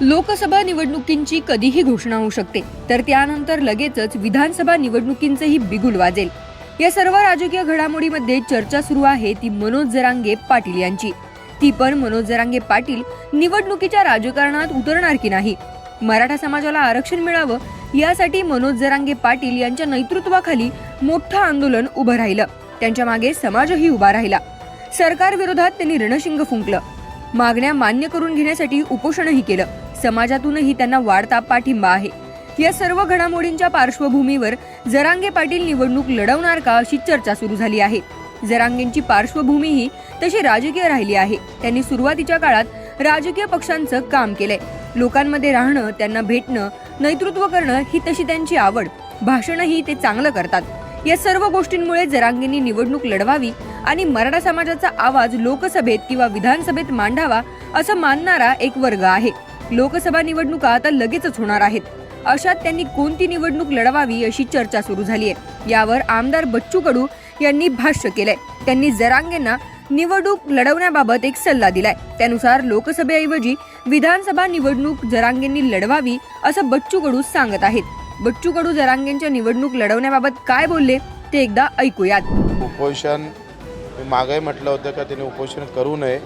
लोकसभा निवडणुकींची कधीही घोषणा होऊ शकते. तर त्यानंतर लगेचच विधानसभा निवडणुकींचंही बिगुल वाजेल. या सर्व राजकीय घडामोडीमध्ये चर्चा सुरू आहे ती मनोज जरांगे पाटील यांची. ती पण मनोज जरांगे पाटील निवडणुकीच्या राजकारणात उतरणार की नाही? मराठा समाजाला आरक्षण मिळावं यासाठी मनोज जरांगे पाटील यांच्या नेतृत्वाखाली मोठं आंदोलन उभं राहिलं. त्यांच्या मागे समाजही उभा राहिला. सरकार विरोधात त्यांनी रणशिंग फुंकलं. मागण्या मान्य करून घेण्यासाठी उपोषणही केलं. समाजातूनही त्यांना वाढता पाठिंबा आहे. या सर्व घडामोडींच्या पार्श्वभूमीवर जरांगे पाटील निवडणूक लढवणार का अशी चर्चा सुरू झाली आहे. जरांगेंची पार्श्वभूमीही तशी राजकीय राहिली आहे. त्यांनी सुरुवातीच्या काळात राजकीय पक्षांचं काम केलंय. लोकांमध्ये राहणं त्यांना भेटणं नेतृत्व करणं ही तशी त्यांची आवड. भाषणही ते चांगलं करतात. या सर्व गोष्टींमुळे जरांगेंनी निवडणूक लढवावी आणि मराठा समाजाचा आवाज लोकसभेत किंवा विधानसभेत मांडावा असं मानणारा एक वर्ग आहे. लोकसभा निवडणुका आता लगेचच होणार आहेत. अशात त्यांनी कोणती निवडणूक लढवावी अशी चर्चा सुरू झाली आहे यावर आमदार बच्चू कडू यांनी भाष्य केलंय. त्यांनी जरांगेंना निवडणूक लढवण्याबाबत एक सल्ला दिलाय. त्यानुसार लोकसभेऐवजी विधानसभा निवडणूक जरांगेंनी लढवावी असं बच्चू कडू सांगत आहेत. बच्चू कडू जरांगेंच्या निवडणूक लढवण्याबाबत काय बोलले ते एकदा ऐकूयात. उपोषण मी मागंही म्हटलं होतं का त्याने उपोषण करू नये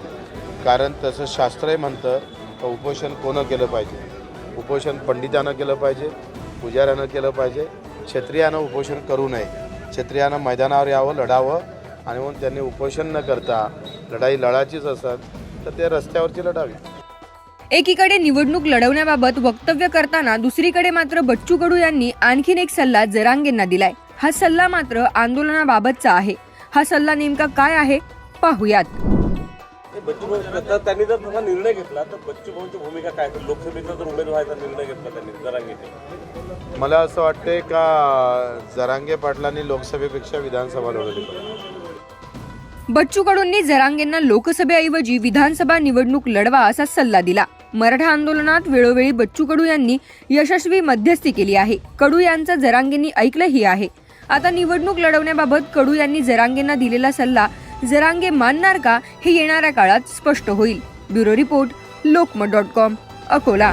कारण तसं शास्त्रही म्हणतं का उपोषण कोणं केलं पाहिजे? उपोषण पंडितानं केलं पाहिजे पुजाऱ्यानं केलं पाहिजे क्षत्रियानं उपोषण करू नये. क्षत्रियानं मैदानावर यावं लढावं आणि म्हणून त्यांनी उपोषण न करता लढाई लढायचीच असत तर ते रस्त्यावरची लढावी. एकीकडे निवडणूक लढवण्याबाबत वक्तव्य करताना दुसरीकडे मात्र बच्चू कडू यांनी आणखीन एक सल्ला जरांगेंना दिलाय. हा सल्ला मात्र आंदोलनाबाबतचा आहे. हा सल्ला नेमका काय आहे? पाहुयात. हे त्यांनी जर तसा निर्णय घेतला तर बच्चू भाऊंची भूमिका काय? लोकसभेचा जर उमेदवार व्हायचा निर्णय घेतला त्यांनी जरांगेने मला असं वाटते का जरांगे पाटलांनी लोकसभेपेक्षा विधानसभा लढवली बच्चू कडूंनी जरांगेंना लोकसभेऐवजी विधानसभा निवडणूक लढवा असा सल्ला दिला. मराठा आंदोलनात वेळोवेळी बच्चू कडू यांनी यशस्वी मध्यस्थी केली आहे. कडू यांचं जरांगेंनी ऐकलंही आहे. आता निवडणूक लढवण्याबाबत कडू यांनी जरांगेंना दिलेला सल्ला जरांगे मानणार का हे येणाऱ्या काळात स्पष्ट होईल. Bureau report Lokmat dot com Akola.